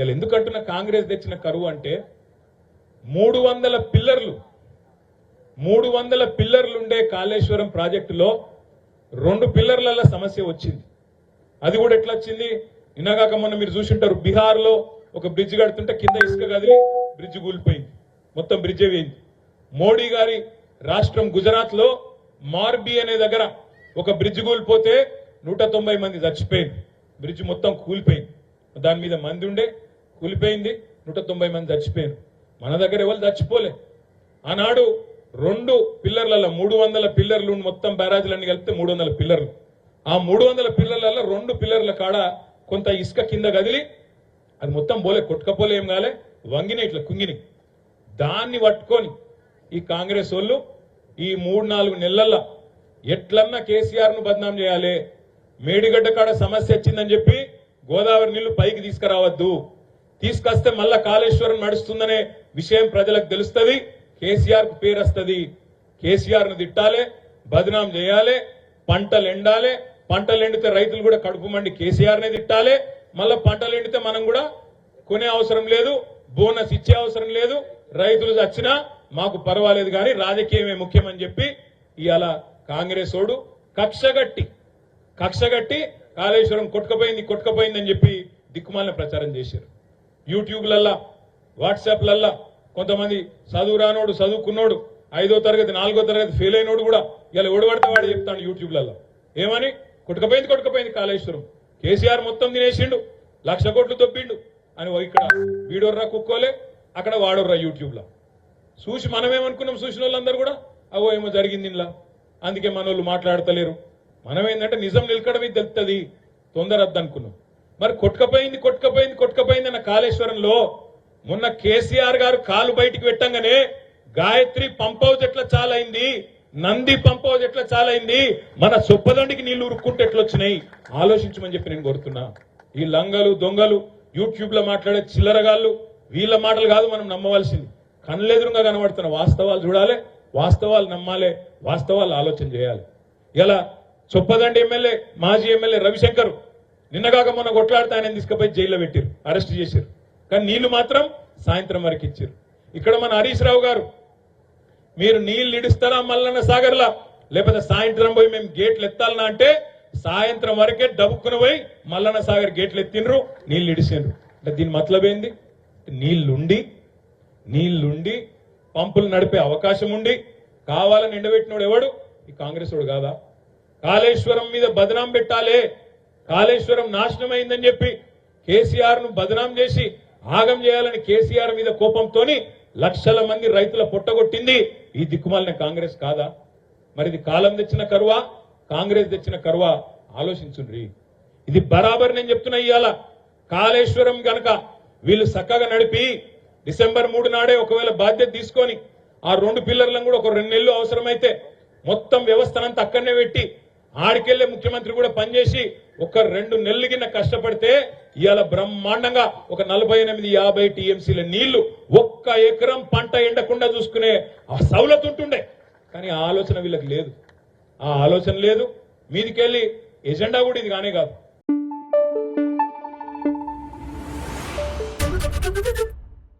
ఇలా ఎందుకంటున్న కాంగ్రెస్ తెచ్చిన కరువు అంటే మూడు వందల పిల్లర్లు మూడు వందల పిల్లర్లు ఉండే కాళేశ్వరం ప్రాజెక్టులో రెండు పిల్లర్ల సమస్య వచ్చింది. అది కూడా ఎట్లా వచ్చింది? నిన్నగాక మొన్న మీరు చూసింటారు బీహార్లో ఒక బ్రిడ్జ్ కడుతుంటే కింద ఇసుక కదిలి బ్రిడ్జ్ కూలిపోయింది. మొత్తం బ్రిడ్జ్ వేయింది మోడీ గారి రాష్ట్రం గుజరాత్లో అనే దగ్గర ఒక బ్రిడ్జ్ కూలిపోతే నూట తొంభై మంది చచ్చిపోయింది బ్రిడ్జ్ మొత్తం కూలిపోయింది. దాని మీద మంది ఉండే కూలిపోయింది. నూట తొంభై మంది చచ్చిపోయారు మన దగ్గర ఎవరు చచ్చిపోలే. ఆనాడు రెండు పిల్లర్లలో మూడు వందల పిల్లర్లు మొత్తం బ్యారాజులన్నీ కలిపితే మూడు వందల పిల్లర్లు. ఆ మూడు వందల పిల్లర్లలో రెండు పిల్లర్ల కాడ కొంత ఇసుక కింద కదిలి అది మొత్తం పోలే కొట్టుకపోలే ఏం కాలే వంగిన ఇట్లా కుంగిని దాన్ని పట్టుకొని ఈ కాంగ్రెస్ వాళ్ళు ఈ మూడు నాలుగు నెలల్లో ఎట్లన్నా కేసీఆర్ను బదనాం చేయాలి. మేడిగడ్డ కాడ సమస్య వచ్చిందని చెప్పి గోదావరి నీళ్ళు పైకి తీసుకురావద్దు. తీసుకొస్తే మళ్ళా కాళేశ్వరం నడుస్తుందనే విషయం ప్రజలకు తెలుస్తుంది. కేసీఆర్కు పేరు వస్తుంది కేసీఆర్ను తిట్టాలి బదనాం చేయాలి పంటలు ఎండాలి పంటలు ఎండితే రైతులు కూడా కడుపు మండి కేసీఆర్ నే తిట్టాలి మళ్ళా పంటలు ఎండితే మనం కూడా కొనే అవసరం లేదు బోనస్ ఇచ్చే అవసరం లేదు రైతులు చచ్చినా మాకు పర్వాలేదు కానీ రాజకీయమే ముఖ్యమని చెప్పి ఇవాళ కాంగ్రెస్ ఓడు కక్షగట్టి కక్షగట్టి కాళేశ్వరం కొట్టుకపోయింది కొట్టుకపోయింది అని చెప్పి దిక్కుమాలిన ప్రచారం చేశారు. యూట్యూబ్లల్లా వాట్సాప్లల్లా కొంతమంది చదువు రానోడు చదువుకున్నోడు ఐదో తరగతి నాలుగో తరగతి ఫెయిల్ అయినోడు కూడా ఇలా ఓడబడితే వాడు చెప్తాడు యూట్యూబ్లలో ఏమని? కొట్టుకపోయింది కొట్టుకపోయింది కాళేశ్వరం. కేసీఆర్ మొత్తం తినేసిండు లక్ష కోట్లు తొప్పిండు అని ఓ ఇక్కడ వీడోర్రా కుక్కోలే అక్కడ వాడోర్రా యూట్యూబ్లో. చూసి మనమేమనుకున్నాం చూసిన వాళ్ళందరూ కూడా? అవో ఏమో జరిగింది ఇలా అందుకే మన వాళ్ళు మాట్లాడతలేరు. మనం ఏంటంటే నిజం నిలకడమే తెలుస్తుంది తొందరద్దనుకున్నాం. మరి కొట్టుకపోయింది కొట్టుకపోయింది కొట్టుకపోయింది అన్న కాళేశ్వరంలో మొన్న కేసీఆర్ గారు కాలు బయటికి పెట్టంగానే గాయత్రి పంప్ హౌస్ ఎట్లా చాలైంది నంది పంప్ హౌస్ ఎట్లా చాలైంది మన సొప్పదండికి నీళ్ళు ఉరుక్కుంటే ఎట్లా వచ్చినాయి ఆలోచించమని చెప్పి నేను కోరుతున్నా. ఈ లంగలు దొంగలు యూట్యూబ్లో మాట్లాడే చిల్లరగాళ్ళు వీళ్ళ మాటలు కాదు మనం నమ్మవలసింది. కళ్ళెదురుగా కనబడుతున్న వాస్తవాలు చూడాలి వాస్తవాలు నమ్మాలి వాస్తవాలు ఆలోచన చేయాలి. ఇలా చొప్పదండి ఎమ్మెల్యే మాజీ ఎమ్మెల్యే రవిశంకర్ నిన్నగాక మొన్న కొట్లాడితే ఆయన తీసుకుపోయి జైల్లో పెట్టారు అరెస్ట్ చేశారు కానీ నీళ్ళు మాత్రం సాయంత్రం వరకు ఇచ్చారు ఇక్కడ మన హరీష్ రావు గారు మీరు నీళ్ళు ఇడుస్తారా మల్లన్న సాగర్లా? లేకపోతే సాయంత్రం పోయి మేము గేట్లు ఎత్తాలనా అంటే సాయంత్రం వరకే డబ్బుకుని పోయి మల్లన్న సాగర్ గేట్లు ఎత్తిండ్రు నీళ్ళు నిడిచిండ్రు అంటే దీని మతలబ్ ఏంది? నీళ్ళుండి నీళ్ళుండి పంపులు నడిపే అవకాశం ఉండి కావాలని ఎండబెట్టినోడు ఎవడు? ఈ కాంగ్రెస్ వాడు కాదా? కాళేశ్వరం మీద బదనాం పెట్టాలే. కాళేశ్వరం నాశనం అయిందని చెప్పి కేసీఆర్ను బదనాం చేసి ఆగం చేయాలని కేసీఆర్ మీద కోపంతోని లక్షల మంది రైతుల పొట్టగొట్టింది ఈ దిక్కుమాలిన కాంగ్రెస్ కాదా? మరి ఇది కాలం తెచ్చిన కరువా? కాంగ్రెస్ తెచ్చిన కరువా? ఆలోచించుండ్రి. ఇది బరాబర్ నేను చెప్తున్నా ఇవాళ కాళేశ్వరం గనక వీళ్ళు చక్కగా నడిపి డిసెంబర్ మూడు నాడే ఒకవేళ బాధ్యత తీసుకొని ఆ రెండు పిల్లర్లను కూడా ఒక రెండు నెలలు అవసరమైతే మొత్తం వ్యవస్థనంతా అక్కడనే పెట్టి ఆడికెళ్ళే ముఖ్యమంత్రి కూడా పనిచేసి ఒక రెండు నెలలు కింద కష్టపడితే ఇవాళ బ్రహ్మాండంగా ఒక నలభై ఎనిమిది యాభై టీఎంసీల నీళ్ళు ఒక్క ఎకరం పంట ఎండకుండా చూసుకునే ఆ సౌలత్ ఉంటుండే. కానీ ఆ ఆలోచన వీళ్ళకి లేదు. ఆ ఆలోచన లేదు. మీదికెళ్ళి ఎజెండా కూడా ఇది కానే కాదు.